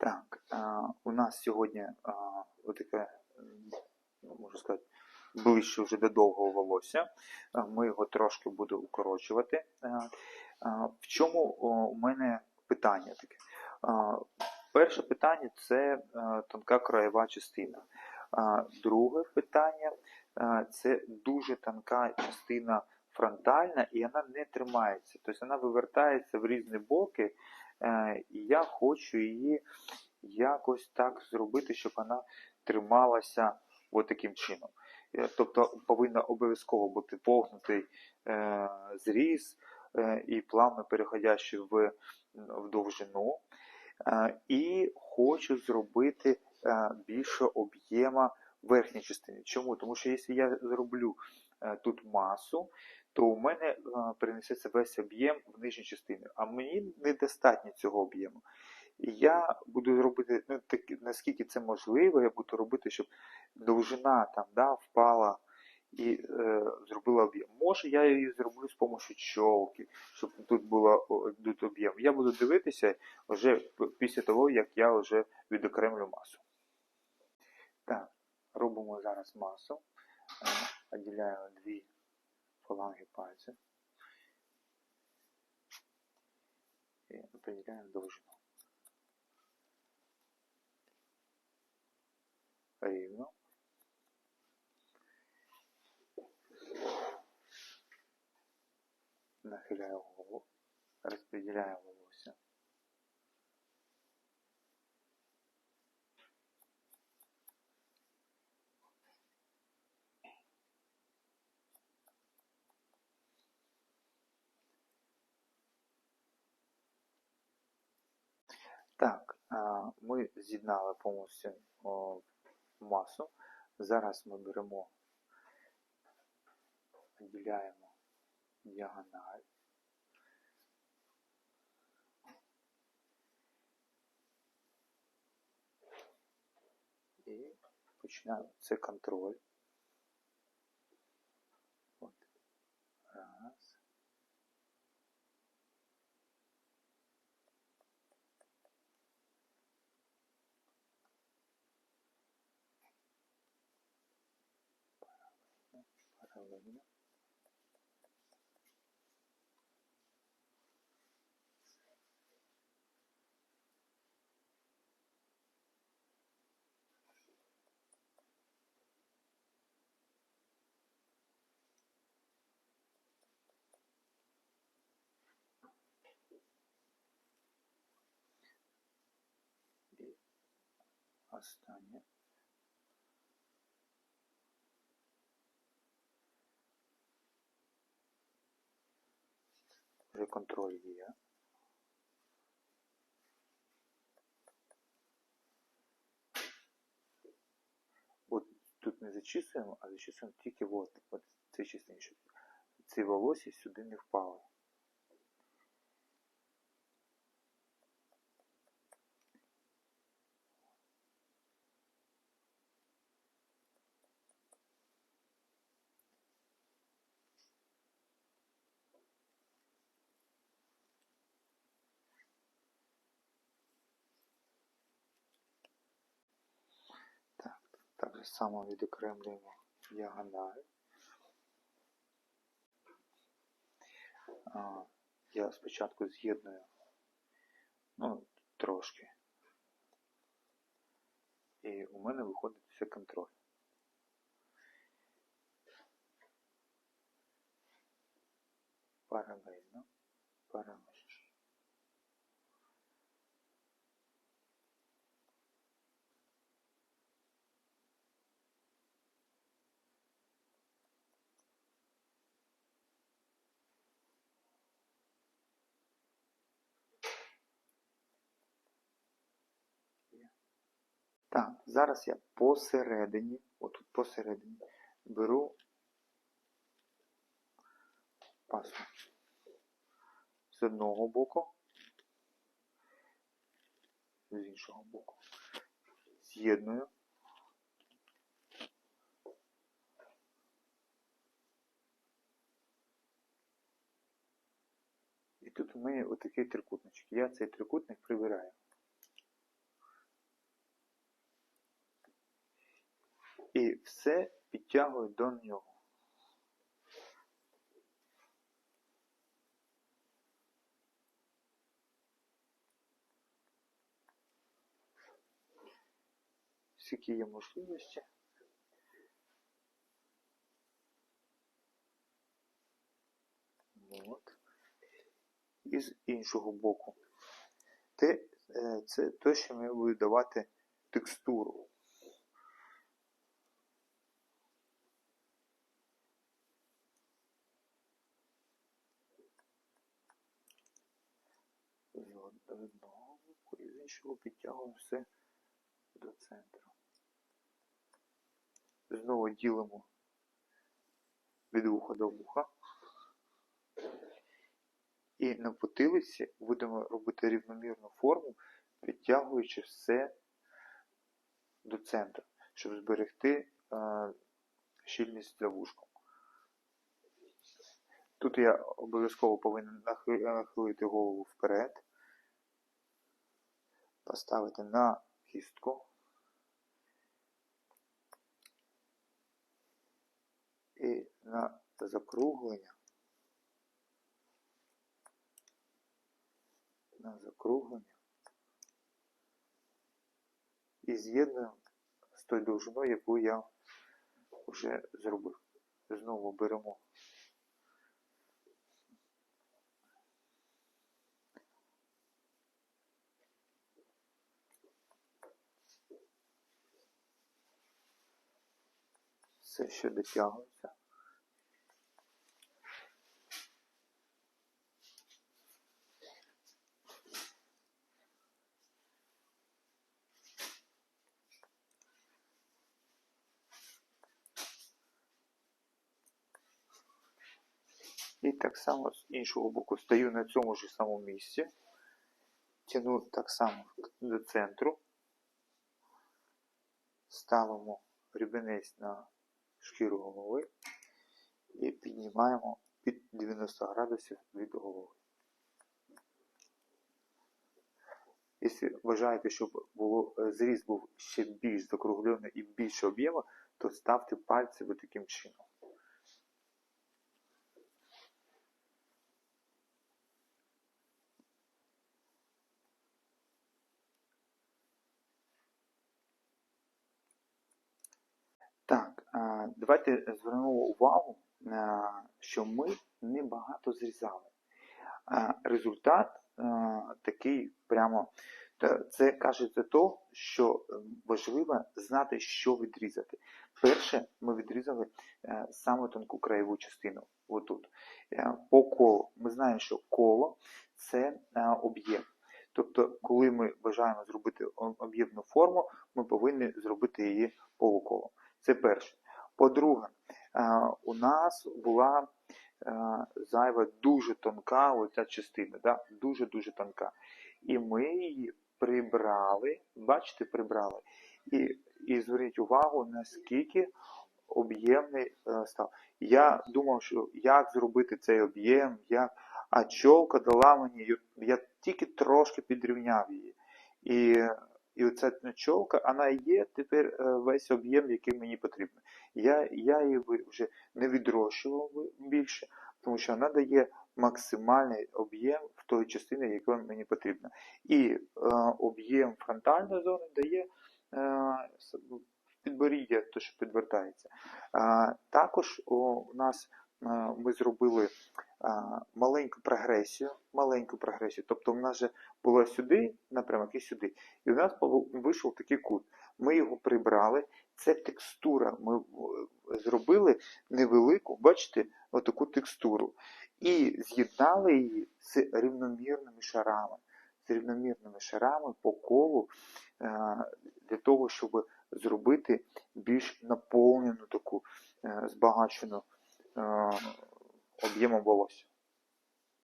Так, у нас сьогодні а, отаке, ну, можу сказати, ближче вже до довгого волосся. Ми його трошки будемо укорочувати. В чому у мене питання таке? Перше питання це тонка краєва частина. Друге питання це дуже тонка частина фронтальна, і вона не тримається. Тобто вона вивертається в різні боки, і я хочу її якось так зробити, щоб вона трималася от таким чином. Е, Тобто повинна обов'язково бути погнутий е, зріз е, і плавно переходящий в, в довжину. Е, і хочу зробити е, більше об'єма верхньої частини. Чому? Тому що якщо я зроблю е, тут масу, то у мене е, перенесеться весь об'єм в нижню частину. А мені недостатньо цього об'єму. І я буду робити, ну, так, наскільки це можливо, я буду робити, щоб довжина там, да, впала і е, зробила об'єм. Може, я її зроблю з допомогою чолки, щоб тут було тут об'єм. Я буду дивитися вже після того, як я вже відокремлю масу. Так, робимо зараз масу. Е, Відділяємо дві фаланги пальцев І определяем довжину. Рівно. Нахиляю голову. Розподіляю волосся. Так, а, ми з'єднали повністю масу. Зараз ми беремо, виділяємо діагональ. І починаємо. Це контроль. От. Раз. Паралельно. І останнє. Вже контроль є. От тут не зачислюємо, а зачислюємо тільки от, от цій щоб ці волосся сюди не впали. Так, так само відокремлюємо діагональ. Я спочатку з'єдную ну, трошки. І у мене виходить все контроль. Паралельно, паралельно. Так, зараз я посередині, отут посередині, беру пасу з одного боку, з іншого боку. З'єдную. І тут у мене отакий трикутничок. Я цей трикутник прибираю. І все підтягую до нього. Скільки є можливості. От. І з іншого боку. Те, е, це те, що мені буде давати текстуру. З одного іншого підтягуємо все до центру. Знову ділимо від вуха до вуха. І на потилиці будемо робити рівномірну форму, підтягуючи все до центру, щоб зберегти е, щільність за вушком. Тут я обов'язково повинен нахилити голову вперед, поставити на кістку і на закруглення. На закруглення. І з'єднуємо з тою довжиною, яку я вже зробив. Знову беремо все, що дотягується. І так само з іншого боку стою на цьому ж самому місці. Тяну так само до центру. Ставимо рібенець на шкіру голови і піднімаємо під 90 градусів від голови. Якщо вважаєте, щоб було, е, зріз був ще більш закруглений і більше об'єму, то ставте пальці таким чином. Так, а, давайте звернемо увагу, що ми небагато зрізали. Результат такий прямо. Це каже те, що е, важливо знати, що відрізати. Перше, ми відрізали е, саме тонку краєву частину. Отут. Е, По колу. Ми знаємо, що коло це об'єм. Тобто, коли ми бажаємо зробити об'ємну форму, ми повинні зробити її полуколом. Це перше. По-друге, е, у нас була е, зайва дуже тонка оця частина, да? дуже-дуже тонка. І ми її прибрали, бачите, прибрали. І, і зверніть увагу, наскільки об'ємний е, став. Я думав, що як зробити цей об'єм, як... а чолка дала мені, я тільки трошки підрівняв її. І, і оця чолка, вона є тепер е, весь об'єм, який мені потрібен. Я, я її вже не відрощував більше, тому що вона дає максимальний об'єм в той частині, яка мені потрібна. І е, об'єм фронтальної зони дає е, підборіддя, то що підвертається. Е, також у нас ми зробили маленьку прогресію, маленьку прогресію. Тобто в нас же було сюди напрямок і сюди. І у нас вийшов такий кут. Ми його прибрали. Це текстура. Ми е, зробили невелику, бачите, отаку текстуру. І з'єднали її з рівномірними шарами. З рівномірними шарами по колу е, для того, щоб зробити більш наповнену таку е, збагачену об'ємом волосся.